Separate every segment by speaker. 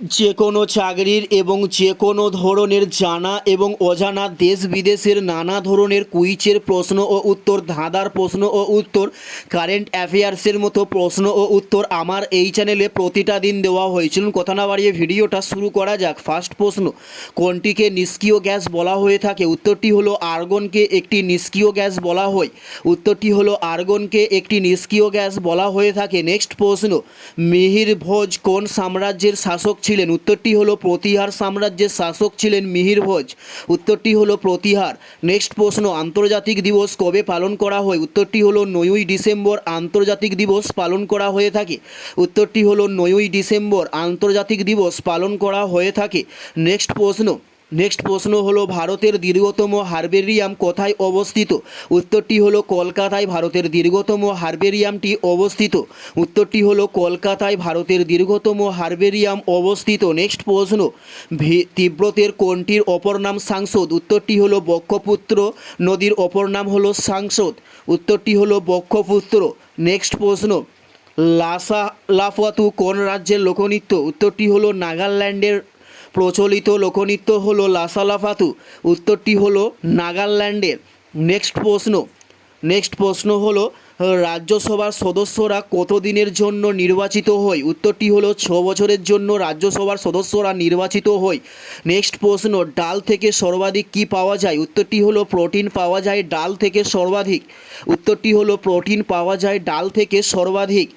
Speaker 1: যে কোনো চাকরির এবং যে কোনো ধরনের জানা এবং অজানা দেশ বিদেশের নানা ধরনের কুইচের প্রশ্ন ও উত্তর, ধাঁধার প্রশ্ন ও উত্তর কারেন্ট অ্যাফেয়ার্সের মতো প্রশ্ন ও উত্তর আমার এই চ্যানেলে প্রতিটা দিন দেওয়া হয়েছিল কথা না বাড়িয়ে ভিডিওটা শুরু করা যাক। ফার্স্ট প্রশ্ন, কোনটিকে নিষ্ক্রিয় গ্যাস বলা হয়ে থাকে? উত্তরটি হলো আর্গনকে একটি নিষ্ক্রিয় গ্যাস বলা হয়। উত্তরটি হলো আর্গনকে একটি নিষ্ক্রিয় গ্যাস বলা হয়ে থাকে। নেক্সট প্রশ্ন, মিহির ভোজ কোন সাম্রাজ্যের শাসক ছিলেন। উত্তরটি হলো প্রতিহার সাম্রাজ্যের শাসক ছিলেন মিহির ভোজ। উত্তরটি হলো প্রতিহার। নেক্সট প্রশ্ন, আন্তর্জাতিক দিবস কবে পালন করা হয়? উত্তরটি হলো নয়ই ডিসেম্বর, আন্তর্জাতিক দিবস পালন করা হয়ে থাকে। উত্তরটি হলো নয়ই ডিসেম্বর, আন্তর্জাতিক দিবস পালন করা হয়ে থাকে। নেক্সট প্রশ্ন নেক্সট প্রশ্ন হলো, ভারতের দীর্ঘতম হারবেরিয়াম কোথায় অবস্থিত? উত্তরটি হলো, কলকাতায় ভারতের দীর্ঘতম হারবেরিয়ামটি অবস্থিত। উত্তরটি হলো, কলকাতায় ভারতের দীর্ঘতম হারবেরিয়াম অবস্থিত। নেক্সট প্রশ্ন তিব্বতের কোনটির অপর নাম সাংসদ? উত্তরটি হলো, বক্ষপুত্র নদীর অপর নাম হলো সাংসদ। উত্তরটি হলো, বক্ষপুত্র। নেক্সট প্রশ্ন লাসা লাফাতু কোন রাজ্যের লোকনৃত্য? উত্তরটি হলো, নাগাল্যান্ডের প্রচলিত লোকনৃত্য হলো লাসালাফাতু উত্তরটি হলো নাগাল্যান্ডের। নেক্সট প্রশ্ন। নেক্সট প্রশ্ন হলো, রাজ্যসভার সদস্যরা কতদিনের জন্য নির্বাচিত হয়? উত্তরটি হলো, ছ বছরের জন্য রাজ্যসভার সদস্যরা নির্বাচিত হয়। নেক্সট প্রশ্ন, ডাল থেকে সর্বাধিক কি পাওয়া যায়? উত্তরটি হলো, প্রোটিন পাওয়া যায় ডাল থেকে সর্বাধিক। উত্তরটি হলো, প্রোটিন পাওয়া যায় ডাল থেকে সর্বাধিক।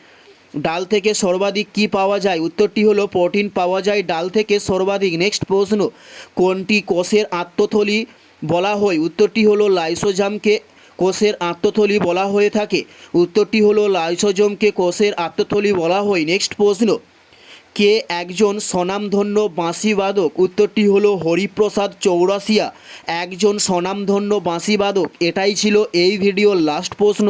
Speaker 1: ডাল থেকে সর্বাধিক কি পাওয়া যায়? উত্তরটি হলো প্রোটিন পাওয়া যায় ডাল থেকে সর্বাধিক। নেক্সট প্রশ্ন, কোনটি কোষের আত্মথলি বলা হয়? উত্তরটি হলো লাইসোজামকে কোষের আত্মথলি বলা হয়ে থাকে। উত্তরটি হলো লাইসোজমকে কোষের আত্মথলি বলা হয়। নেক্সট প্রশ্ন কে একজন স্বনামধন্য বাঁশিবাদক? উত্তরটি হলো হরিপ্রসাদ চৌরাসিয়া একজন স্বনামধন্য বাঁশিবাদক। এটাই ছিল এই ভিডিওর লাস্ট প্রশ্ন।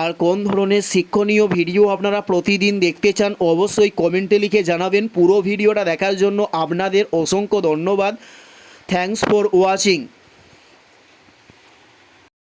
Speaker 1: আর কোন ধরনের শিক্ষণীয় ভিডিও আপনারা প্রতিদিন দেখতে চান, অবশ্যই কমেন্টে লিখে জানাবেন। পুরো ভিডিওটা দেখার জন্য আপনাদের অসংখ্য ধন্যবাদ। Thanks for watching